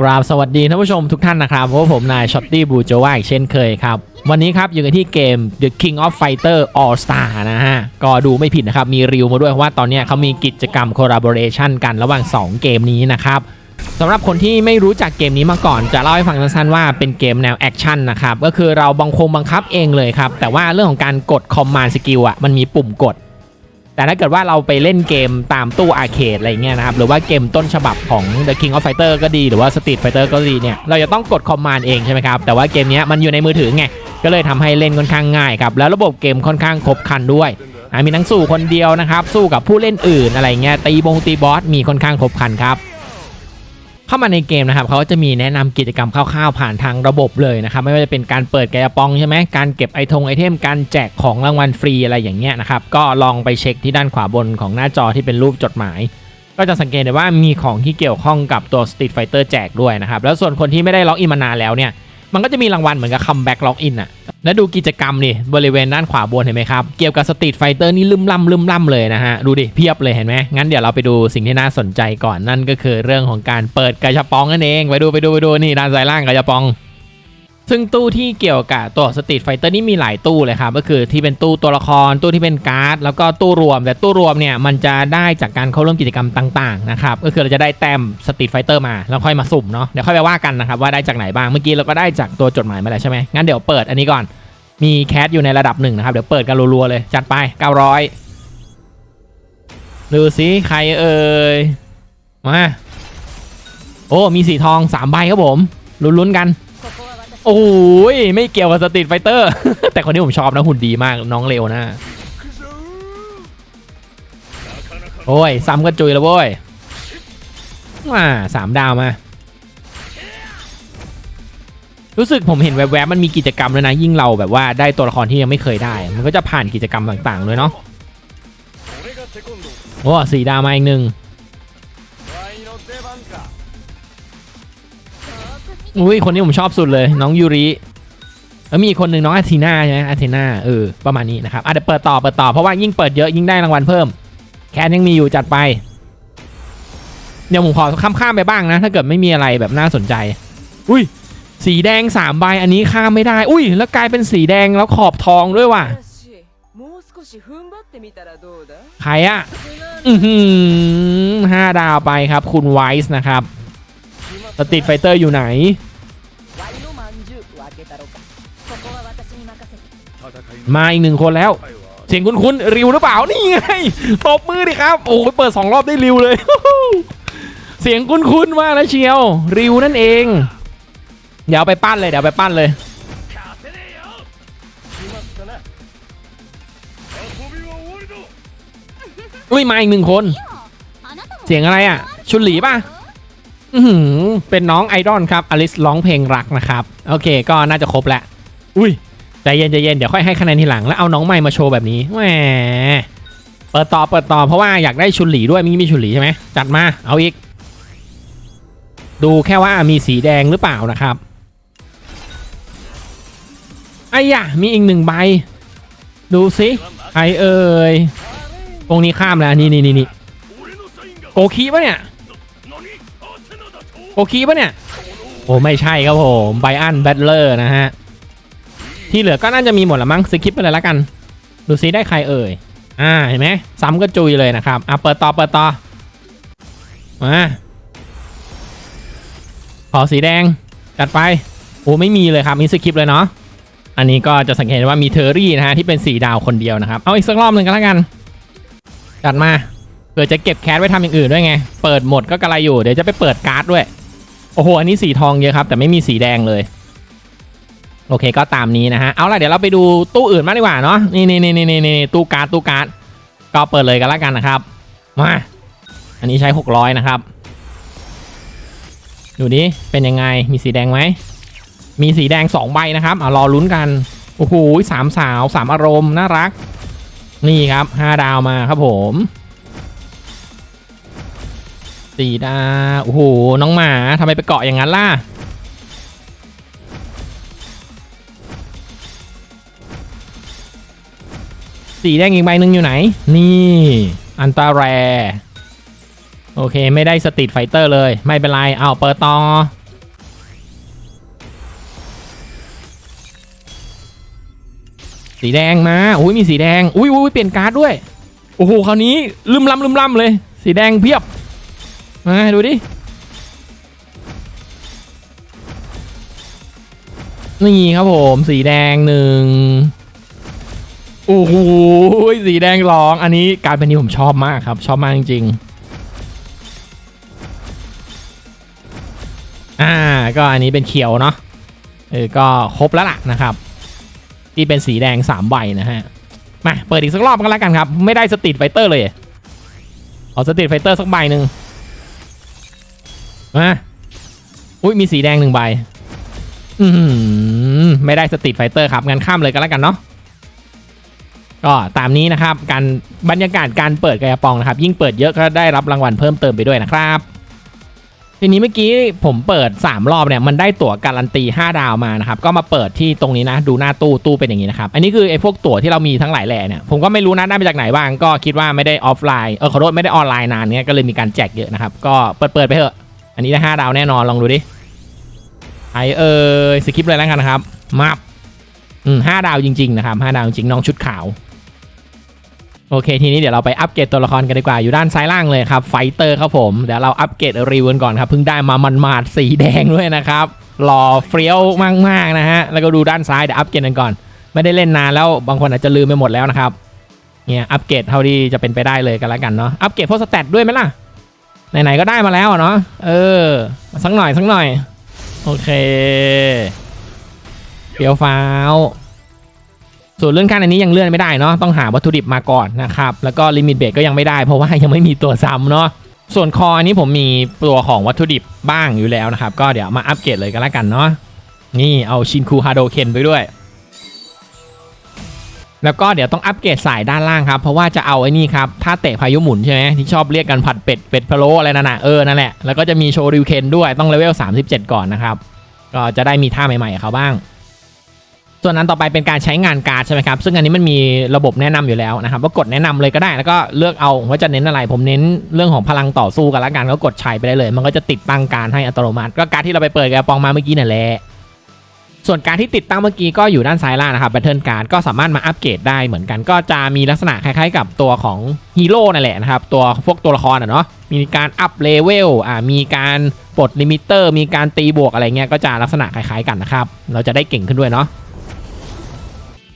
กราบสวัสดีท่านผู้ชมทุกท่านนะครับเพราะว่าผมนายช็อตตี้บูโจว่าอีกเช่นเคยครับ วันนี้ครับอยู่กันที่เกม The King of Fighter All Star นะฮะ ก็ดูไม่ผิดนะครับ มีริวมาด้วยเพราะว่าตอนนี้เขามีกิจกรรม collaboration กันระหว่าง 2 เกมนี้นะครับสำหรับคนที่ไม่รู้จักเกมนี้มาก่อน จะเล่าให้ฟังสั้นๆว่าเป็นเกมแนวแอคชั่นนะครับ ก็คือเราบังคงบังคับเองเลยครับ แต่ว่าเรื่องของการกด command skill อะมันมีปุ่มกด แต่ถ้าเกิดว่าเราไปเล่นเกมตามตู้อาร์เคดอะไรเงี้ยนะครับ หรือว่าเกมต้นฉบับของ The King of Fighter ก็ดี หรือว่า Street Fighter ก็ดีเนี่ย เราจะต้องกดคอมมานด์เองใช่ไหมครับ แต่ว่าเกมนี้มันอยู่ในมือถือไง ก็เลยทำให้เล่นค่อนข้างง่ายครับ แล้วระบบเกมค่อนข้างครบครันด้วย มีทั้งสู้คนเดียวนะครับ สู้กับผู้เล่นอื่นอะไรเงี้ย ตีบงตีบอส มีค่อนข้างครบครันครับ เข้ามาในเกมนะครับเขาก็จะมีแนะนำกิจกรรมคร่าวๆผ่านทางระบบเลยนะครับไม่ว่าจะเป็นการเปิดกระปองใช่ไหมการเก็บไอทงไอเทมการแจกของรางวัลฟรีอะไรอย่างเงี้ยนะครับก็ลองไปเช็คที่ด้านขวาบนของหน้าจอที่เป็นรูปจดหมาย ก็จะสังเกตได้ว่ามีของที่เกี่ยวข้องกับตัว Street Fighter แจกด้วยนะครับแล้วส่วนคนที่ไม่ได้ล็อกอินมานานแล้วเนี่ย มันก็จะมีรางวัลเหมือนกับคัมแบ็กล็อกอินอะแล้วดูกิจกรรมนี่บริเวณด้านขวาบนเห็นไหมครับ เกี่ยวกับสตรีทไฟเตอร์นี่ลืมล่ำลืมล่ำเลยนะฮะ ดูดิเพียบเลยเห็นไหมงั้นเดี๋ยวเราไปดูสิ่งที่น่าสนใจก่อนนั่นก็คือเรื่องของการเปิดกระชับปองนั่นเอง ไปดูไปดูไปดูนี่ด้านซ้ายล่างกระชับปอง ซึ่งตู้ที่เกี่ยวกับตัวสตรีทไฟเตอร์นี่มีหลายตู้เลยครับก็คือที่เป็นตู้ตัวละครตู้ที่เป็นการ์ด แล้วก็ตู้รวมแต่ตู้รวมเนี่ยมันจะได้จากการเข้าร่วมกิจกรรมต่างๆนะครับก็คือเราจะได้แต้มสตรีทไฟเตอร์มาแล้วค่อยมาสุ่มเนาะเดี๋ยวค่อยไปว่ากันนะครับว่าได้จากไหนบ้างเมื่อกี้เราก็ได้จากตัวจดหมายมาแล้วใช่ไหมงั้นเดี๋ยวเปิดอันนี้ก่อนมีแคสอยู่ในระดับหนึ่งนะครับเดี๋ยวเปิดกันรัวๆเลยจัดไป 900ดูสิใครเอ่ยมาโอ้มีสีทอง3ใบครับผมลุ้นๆกัน โอ้ยไม่เกี่ยวกับสตรีทไฟเตอร์ แต่คนนี้ผมชอบนะหุ่นดีมากน้องเร็วนะโอ้ย ซ้ำก็จุยแล้วโว้ยมาสามดาวมา รู้สึกผมเห็นแวบๆมันมีกิจกรรมเลยนะ ยิ่งเราแบบว่าได้ตัวละครที่ยังไม่เคยได้ มันก็จะผ่านกิจกรรมต่างๆเลยเนาะโอ้สี่ดาวมาอีกหนึ่ง อุ้ยคนนี้ผมชอบสุดเลย น้องยูริแล้วมีคนหนึ่งน้องอาทีนาใช่ไหมอาทีนาเออประมาณนี้นะครับอะเดี๋ยวเปิดต่อเปิดต่อเพราะว่ายิ่งเปิดเยอะยิ่งได้รางวัลเพิ่ม แคนยังมีอยู่จัดไป เดี๋ยวผมขอข้ามข้ามไปบ้างนะ ถ้าเกิดไม่มีอะไรแบบน่าสนใจ อุ้ยสีแดงสามใบอันนี้ข้ามไม่ได้ อุ้ย แล้วกลายเป็นสีแดงแล้วขอบทองด้วยว่ะใครอะอืห้าดาวไปครับ คุณไวส์นะครับสติดไฟเตอร์อยู่ไหน ワイのまんじゅう分けたろかここは私に任せて มาอีกหนึ่งคนแล้ว เสียงคุ้นๆริวหรือเปล่า นี่ไงตบมือดิครับ โอ้โหเปิดสองรอบได้ริวเลย เสียงคุ้นๆมากนะเชียว ริวนั่นเอง เดี๋ยวเอาไปปั้นเลย เดี๋ยวเอาไปปั้นเลย อุ้ยมาอีกหนึ่งคน เสียงอะไรอ่ะ ชุนหลีป่ะ อือหือ เป็นน้องไอดอลครับอลิสร้องเพลงรักนะครับ โอเค ก็น่าจะครบแล้วอุ้ยใจเย็นใจเย็นเดี๋ยวค่อยให้คะแนนทีหลังแล้วเอาน้องใหม่มาโชว์แบบนี้แหมเปิดต่อเปิดต่อเพราะว่าอยากได้ชุนหลีด้วยมีมีชุนหลีใช่ไหมจัดมาเอาอีก ดูแค่ว่ามีสีแดงหรือเปล่านะครับไอ้ยะมีอีกหนึ่งใบ ดูสิใครเอ่ยตรงนี้ข้ามแล้วนี่นี่นี่นี่โกคีปะเนี่ย โกคีปะเนี่ย โอ้ไม่ใช่ครับผมไบอันแบทเลอร์นะฮะ ที่เหลือก็น่าจะมีหมดละมั้งสกิปไปเลยละกัน ดูซิได้ใครเอ่ย อ่าเห็นไหมซ้ำก็จุยเลยนะครับอะเปิดต่อเปิดต่อมาขอสีแดงจัดไป โอ้ไม่มีเลยครับมีสกิปเลยเนาะอันนี้ก็จะสังเกตว่ามีเทอร์รี่นะฮะที่เป็นสีดาวคนเดียวนะครับเอาอีกสักรอบหนึ่งกันละกันจัดมาเผื่อจะเก็บแคสไว้ทำอย่างอื่นด้วยไง เปิดหมดก็กระไรอยู่ เดี๋ยวจะไปเปิดการ์ดด้วย โอ้โห อันนี้สีทองเยอะครับ แต่ไม่มีสีแดงเลย โอเคก็ตามนี้นะฮะ เอาล่ะเดี๋ยวเราไปดูตู้อื่นมากดีกว่าเนาะ นี่นี่นี่นี่นี่ตู้การ์ดตู้การ์ด ก็เปิดเลยกันแล้วกันนะครับ มา อันนี้ใช้600นะครับ ดูดิ เป็นยังไง มีสีแดงไหม มีสีแดง2ใบนะครับเอารอลุ้นกัน โอ้โหสามสาวสามอารมณ์น่ารัก นี่ครับ5ดาวมาครับผม สีดาโอ้โห น้องหมาทำไมไปเกาะอย่างนั้นล่ะ สีแดงอีกใบหนึ่งอยู่ไหน นี่ อันตาแร โอเค ไม่ได้สตีดไฟเตอร์เลย ไม่เป็นไร เอาเปิดต่อสีแดงมา อุ้ยมีสีแดง อุ้ยอุ้ยเปลี่ยนการ์ดด้วย โอ้โห คราวนี้ลืมลำลืมลำเลย สีแดงเพียบ มาดูดิ นี่ครับผมสีแดงหนึ่งโอ้โหสีแดงสอง อันนี้การเป็นนี้ผมชอบมากครับ ชอบมากจริงๆอ่า ก็อันนี้เป็นเขียวเนาะเออก็ครบแล้วล่ะนะครับ ที่เป็นสีแดง3ใบนะฮะ มา เปิดอีกสักรอบกันแล้วกันครับ ไม่ได้สตรีทไฟเตอร์เลย เอาสตรีทไฟเตอร์สักใบหนึ่ง มาอุ้ยมีสีแดงหนึ่งใบอือหือไม่ได้สตรีทไฟเตอร์ครับงั้นข้ามเลยกันแล้วกันเนาะก็ตามนี้นะครับ การบรรยากาศการเปิดกระปองนะครับ ยิ่งเปิดเยอะก็ได้รับรางวัลเพิ่มเติมไปด้วยนะครับ ทีนี้เมื่อกี้ผมเปิด 3 รอบเนี่ยมันได้ตั๋วการันตี 5 ดาวมานะครับ ก็มาเปิดที่ตรงนี้นะ ดูหน้าตู้ตู้เป็นอย่างนี้นะครับอันนี้คือไอ้พวกตั๋วที่เรามีทั้งหลายแหล่เนี่ยผมก็ไม่รู้นะได้มาจากไหนบ้าง ก็คิดว่าไม่ได้ออฟไลน์เออขอโทษไม่ได้ออนไลน์นานเนี่ยก็เลยมีการแจกเยอะนะครับก็เปิดเปิดไปเถอะ อันนี้ได้5ดาวแน่นอนลองดูดิไอเออสกิปเลยแล้วกันนะครับมาบอืมห้าดาวจริง ๆ นะครับห้าดาวจริงน้องชุดขาวโอเค ทีนี้เดี๋ยวเราไปอัปเกรดตัวละครกันดีกว่า อยู่ด้านซ้ายล่างเลยครับไฟเตอร์ครับผม เดี๋ยวเราอัปเกรดรีวิวก่อนครับเพิ่งได้มามันมาดสีแดงด้วยนะครับหล่อเฟี้ยวมากๆนะฮะแล้วก็ดูด้านซ้ายเดี๋ยวอัปเกรดกันก่อน ไม่ได้เล่นนานแล้วบางคนอาจจะลืมไปหมดแล้วนะครับเนี่ยอัปเกรดเท่าที่จะเป็นไปได้เลยกันแล้วกันเนาะอัปเกรดพวกสแตทด้วยไหมล่ะ ไหนๆก็ได้มาแล้วอะเนาะเออ สักหน่อยสักหน่อย โอเคเฟี้ยวฟ้าวส่วนเรื่องขั้นอันนี้ยังเลื่อนไม่ได้เนาะต้องหาวัตถุดิบมาก่อนนะครับ แล้วก็ลิมิตเบรกก็ยังไม่ได้เพราะว่ายังไม่มีตัวซ้ำเนาะส่วนคออันนี้ผมมีตัวของวัตถุดิบบ้างอยู่แล้วนะครับ ก็เดี๋ยวมาอัปเกรดเลยกันแล้วกันเนาะนี่เอาชินคูฮาโดเคนไปด้วย แล้วก็เดี๋ยวต้องอัปเกรดสายด้านล่างครับ เพราะว่าจะเอาไอ้นี่ครับท่าเตะพายุหมุนใช่ไหมที่ชอบเรียกกันผัดเป็ดเป็ดพะโล้อะไรนั่นน่ะเออนั่นแหละแล้วก็จะมีโชว์ริวเคนด้วยต้องเลเวล 37 ก่อนนะครับ ก็จะได้มีท่าใหม่ๆเขาบ้าง ส่วนนั้นต่อไปเป็นการใช้งานการ์ดใช่ไหมครับ ซึ่งอันนี้มันมีระบบแนะนำอยู่แล้วนะครับว่ากดแนะนำเลยก็ได้ แล้วก็เลือกเอาว่าจะเน้นอะไร ผมเน้นเรื่องของพลังต่อสู้กันละกันก็กดใช้ไปได้เลย มันก็จะติดตั้งการให้อัตโนมัติ ก็การดที่เราไปเปิดกระปองมาเมื่อกี้นั่นแหละ ส่วนการที่ติดตั้งเมื่อกี้ก็อยู่ด้านซ้ายล่างนะครับ Battle Card ก็สามารถมาอัปเกรดได้เหมือนกัน ก็จะมีลักษณะคล้ายๆกับตัวของฮีโร่นั่นแหละนะครับ ตัวพวกตัวละครอะเนาะ มีการอัพเลเวลอ่า มีการปลดลิมิเตอร์ มีการตีบวกอะไรเงี้ย ก็จะลักษณะคล้ายๆกันนะครับ เราจะได้เก่งขึ้นด้วยเนาะ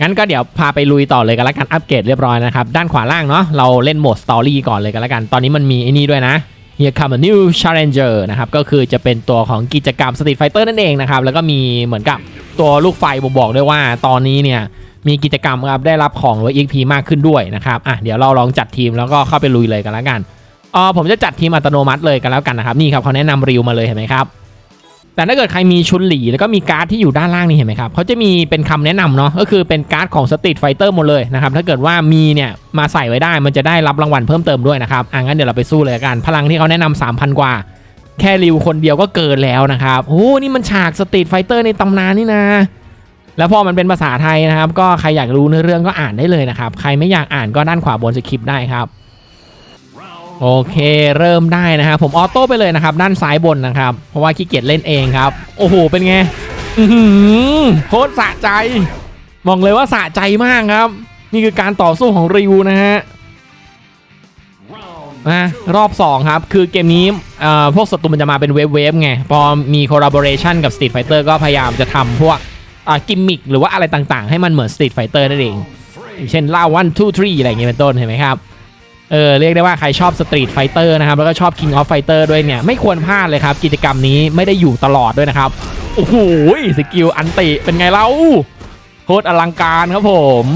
งั้นก็เดี๋ยวพาไปลุยต่อเลยกันแล้วกัน อัปเกรดเรียบร้อยนะครับ ด้านขวาล่างเนาะ เราเล่นโหมดสตอรี่ก่อนเลยกันแล้วกัน ตอนนี้มันมีไอ้นี่ด้วยนะ Here come a new challenger นะครับ ก็คือจะเป็นตัวของกิจกรรม Street Fighter นั่นเองนะครับ แล้วก็มีเหมือนกับตัวลูกไฟบ่งบอกด้วยว่าตอนนี้เนี่ย มีกิจกรรมครับได้รับของหรือ EXP มากขึ้นด้วยนะครับอะเดี๋ยวเราลองจัดทีมแล้วก็เข้าไปลุยเลยกันแล้วกันอ๋อผมจะจัดทีมอัตโนมัติเลยกันแล้วกันนะครับ นี่ครับเขาแนะนำริวมาเลยเห็นไหมครับ แต่ถ้าเกิดใครมีชุนหลีแล้วก็มีการ์ดที่อยู่ด้านล่างนี่เห็นไหมครับเขาจะมีเป็นคำแนะนำเนาะก็คือเป็นการ์ดของสตรีทไฟเตอร์หมดเลยนะครับถ้าเกิดว่ามีเนี่ยมาใส่ไว้ได้มันจะได้รับรางวัลเพิ่มเติมด้วยนะครับอะงั้นเดี๋ยวเราไปสู้เลยกันพลังที่เขาแนะนำ3,000 กว่า แค่ริวคนเดียวก็เกินแล้วนะครับโอ้นี่มันฉากสตรีทไฟเตอร์ในตำนานนี่นะแล้วพอมันเป็นภาษาไทยนะครับ ก็ใครอยากรู้เนื้อเรื่องก็อ่านได้เลยนะครับ ใครไม่อยากอ่านก็ด้านขวาบนสคริปต์ได้ครับ โอเคเริ่มได้นะครับผมออโต้ไปเลยนะครับ ด้านซ้ายบนนะครับ เพราะว่าขี้เกียจเล่นเองครับ โอ้โห เป็นไงโคตรสะใจบอกเลยว่าสะใจมากครับ นี่คือการต่อสู้ของริวนะฮะอะรอบ2ครับ คือเกมนี้เอ่อพวกศัตรูมันจะมาเป็นเวฟเวฟไง พอมี collaboration กับ Street Fighter ก็พยายามจะทำพวกอ่ากิมมิคหรือว่าอะไรต่างๆ ให้มันเหมือน Street Fighter นั่นเองอย่างเช่นล่าวันทูทรีอะไรอย่างเงี้ยเป็นต้นเห็นไหมครับ เออเรียกได้ว่าใครชอบสตรีทไฟเตอร์นะครับ แล้วก็ชอบ King of Fighter ด้วยเนี่ย ไม่ควรพลาดเลยครับ กิจกรรมนี้ไม่ได้อยู่ตลอดด้วยนะครับ โอ้โหสกิลอันติเป็นไงเล่าโคตรอลังการครับผม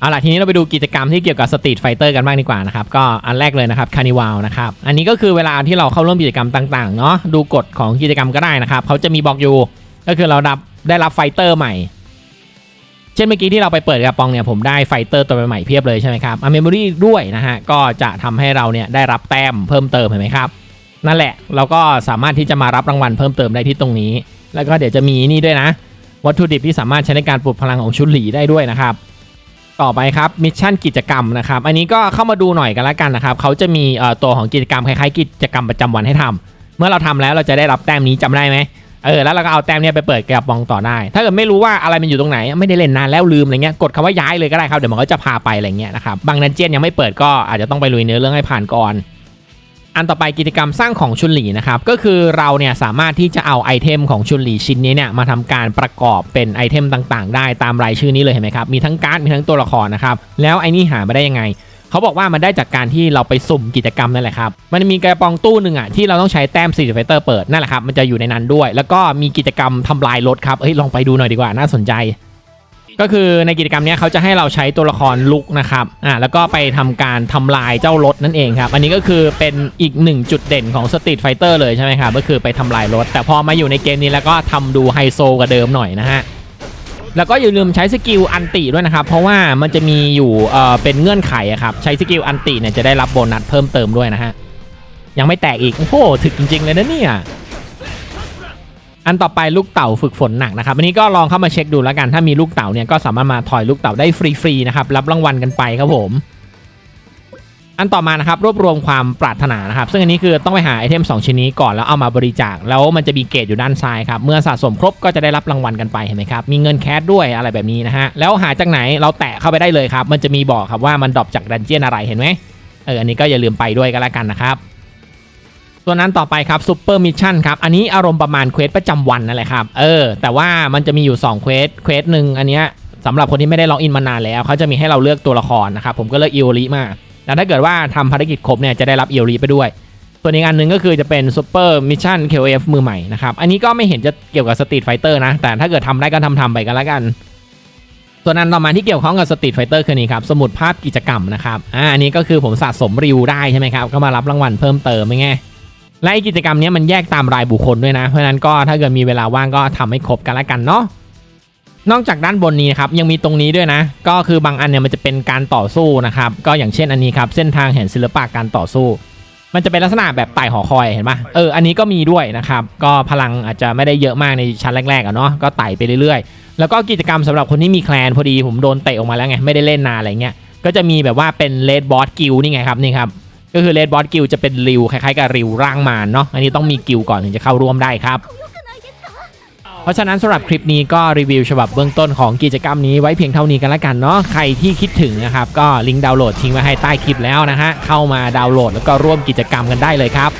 เอาล่ะทีนี้เราไปดูกิจกรรมที่เกี่ยวกับสตรีทไฟเตอร์กันบ้างดีกว่านะครับ ก็อันแรกเลยนะครับคานิว l นะครับ อันนี้ก็คือเวลาที่เราเข้าร่วมกิจกรรมต่างๆเนาะดูกฎของกิจกรรมก็ได้นะครับเขาจะมีบอกอยู่ก็คือเราได้รับไฟเตอร์ใหม่ เช่นเมื่อกี้ที่เราไปเปิดกระปองเนี่ยผมได้ไฟเตอร์ตัวใหม่เพียบเลยใช่ไหมครับอเมมโมรี่ด้วยนะฮะก็จะทำให้เราเนี่ยได้รับแต้มเพิ่มเติมเห็นไหมครับนั่นแหละเราก็สามารถที่จะมารับรางวัลเพิ่มเติมได้ที่ตรงนี้ แล้วก็เดี๋ยวจะมีนี่ด้วยนะ วัตถุดิบที่สามารถใช้ในการปลุกพลังของชุนหลีได้ด้วยนะครับต่อไปครับมิชชั่นกิจกรรมนะครับอันนี้ก็เข้ามาดูหน่อยกันล้วกันนะครับเขาจะมีตัวของกิจกรรมคล้ายๆ กิจกรรมประจำวันให้ทำเมื่อเราทำแล้วเราจะได้รับแต้มนี้จำได้ไหม เออแล้วเราก็เอาแต้มเนี่ยไปเปิดกะป๋องต่อได้ ถ้าเกิดไม่รู้ว่าอะไรมันอยู่ตรงไหน ไม่ได้เล่นนานแล้วลืมอะไรเงี้ยกดคำว่าย้ายเลยก็ได้ครับเดี๋ยวมันก็จะพาไปอะไรเงี้ยนะครับบางดันเจียนยังไม่เปิดก็อาจจะต้องไปลุยเนื้อเรื่องให้ผ่านก่อนอันต่อไปกิจกรรมสร้างของชุนหลีนะครับก็คือเราเนี่ยสามารถที่จะเอาไอเทมของชุนหลีชิ้นนี้เนี่ยมาทำการประกอบเป็นไอเทมต่างๆ ได้ตามรายชื่อนี้เลยเห็นไหมครับมีทั้งการ์ดมีทั้งตัวละครนะครับแล้วไอ้นี่หามาได้ยังไง เขาบอกว่ามันได้จากการที่เราไปสุ่มกิจกรรมนั่นแหละครับ มันมีกระปองตู้หนึ่งอะที่เราต้องใช้แต้ม4 Fighter เปิดนั่นแหละครับมันจะอยู่ในนั้นด้วย แล้วก็มีกิจกรรมทำลายรถครับเฮ้ยลองไปดูหน่อยดีกว่าน่าสนใจ ก็คือในกิจกรรมนี้เขาจะให้เราใช้ตัวละครลุกนะครับอ่าแล้วก็ไปทำการทำลายเจ้ารถนั่นเองครับอันนี้ก็คือเป็นอีกหนึ่งจุดเด่นของ Street Fighter เลยใช่ไหมครับก็คือไปทำลายรถ แต่พอมาอยู่ในเกมนี้แล้วก็ทำดูไฮโซกว่าเดิมหน่อยนะฮะ แล้วก็อย่าลืมใช้สกิลอันติด้วยนะครับ เพราะว่ามันจะมีอยู่เอ่อเป็นเงื่อนไขอะครับ ใช้สกิลอันติเนี่ยจะได้รับโบนัสเพิ่มเติมด้วยนะฮะ ยังไม่แตกอีก โอ้โหถึกจริง ๆ เลยนะเนี่ย อันต่อไปลูกเต่าฝึกฝนหนักนะครับ อันนี้ก็ลองเข้ามาเช็คดูแล้วกัน ถ้ามีลูกเต่าเนี่ยก็สามารถมาถอยลูกเต่าได้ฟรีๆนะครับ รับรางวัลกันไปครับผม อันต่อมานะครับรวบรวมความปรารถนานะครับซึ่งอันนี้คือต้องไปหาไอเทม 2 ชิ้นนี้ก่อนแล้วเอามาบริจาค แล้วมันจะมีเกรดอยู่ด้านซ้ายครับเมื่อสะสมครบก็จะได้รับรางวัลกันไปเห็นไหมครับมีเงินแคสด้วยอะไรแบบนี้นะฮะแล้วหาจากไหนเราแตะเข้าไปได้เลยครับมันจะมีบอกครับว่ามันดรอปจากดันเจียนอะไรเห็นไหมเอออันนี้ก็อย่าลืมไปด้วยก็แล้วกันนะครับตัวนั้นต่อไปครับซูเปอร์มิชชั่นครับอันนี้อารมณ์ประมาณเควสประจำวันนั่นแหละครับเออแต่ว่ามันจะมีอยู่2เควสเควสหนึ่งอันเนี้ยสำหรับคนที่ไม่ได้ล็อกอินมานานแล้วเขาจะมีให้เราเลือกตัวละครนะครับผมก็เลือกอิโอริมา แล้วถ้าเกิดว่าทำภารกิจครบเนี่ยจะได้รับเอียรีไปด้วย ส่วนอีกอันหนึ่งก็คือจะเป็นซูเปอร์มิชชั่น KOF มือใหม่นะครับ อันนี้ก็ไม่เห็นจะเกี่ยวกับสตรีทไฟเตอร์นะ แต่ถ้าเกิดทำได้ก็ทำทำไปกันแล้วกัน ส่วนอันต่อมาที่เกี่ยวข้องกับสตรีทไฟเตอร์คือนี้ครับ สมุดภาพกิจกรรมนะครับอ่าอันนี้ก็คือผมสะสมริวได้ใช่ไหมครับ ก็มารับรางวัลเพิ่มเติมไม่ไงและกิจกรรมนี้มันแยกตามรายบุคคลด้วยนะ เพราะนั้นก็ถ้าเกิดมีเวลาว่างก็ทำให้ครบกันล้วกันเนาะ นอกจากด้านบนนี้นครับยังมีตรงนี้ด้วยนะ ก็คือบางอันเนี่ยมันจะเป็นการต่อสู้นะครับก็อย่างเช่นอันนี้ครับเส้นทางแห่งศิลปะการต่อสู้ มันจะเป็นลักษณะแบบไต่หอคอยเห็นปะเอออันนี้ก็มีด้วยนะครับก็พลังอาจจะไม่ได้เยอะมากในชั้นแรกๆอะเนาะก็ไต่ไปเรื่อยๆ แล้วก็กิจกรรมสำหรับคนที่มีแคลนพอดีผมโดนเตะออกมาแล้วไงไม่ได้เล่นนานอะไรเงี้ยก็จะมีแบบว่าเป็นเลดบอสกิลนี่ไงครับนี่ครับก็คือเลดบอสกิลจะเป็นริวคล้ายๆกับริวร่างมารเนาะอันนี้ต้องมีกิลก่อนถึงจะเข้าร่วมได้ครับ เพราะฉะนั้นสำหรับคลิปนี้ก็รีวิวฉบับเบื้องต้นของกิจกรรมนี้ไว้เพียงเท่านี้กันละกันเนาะใครที่คิดถึงนะครับก็ลิงก์ดาวน์โหลดทิ้งไว้ให้ใต้คลิปแล้วนะฮะเข้ามาดาวน์โหลดแล้วก็ร่วมกิจกรรมกันได้เลยครับ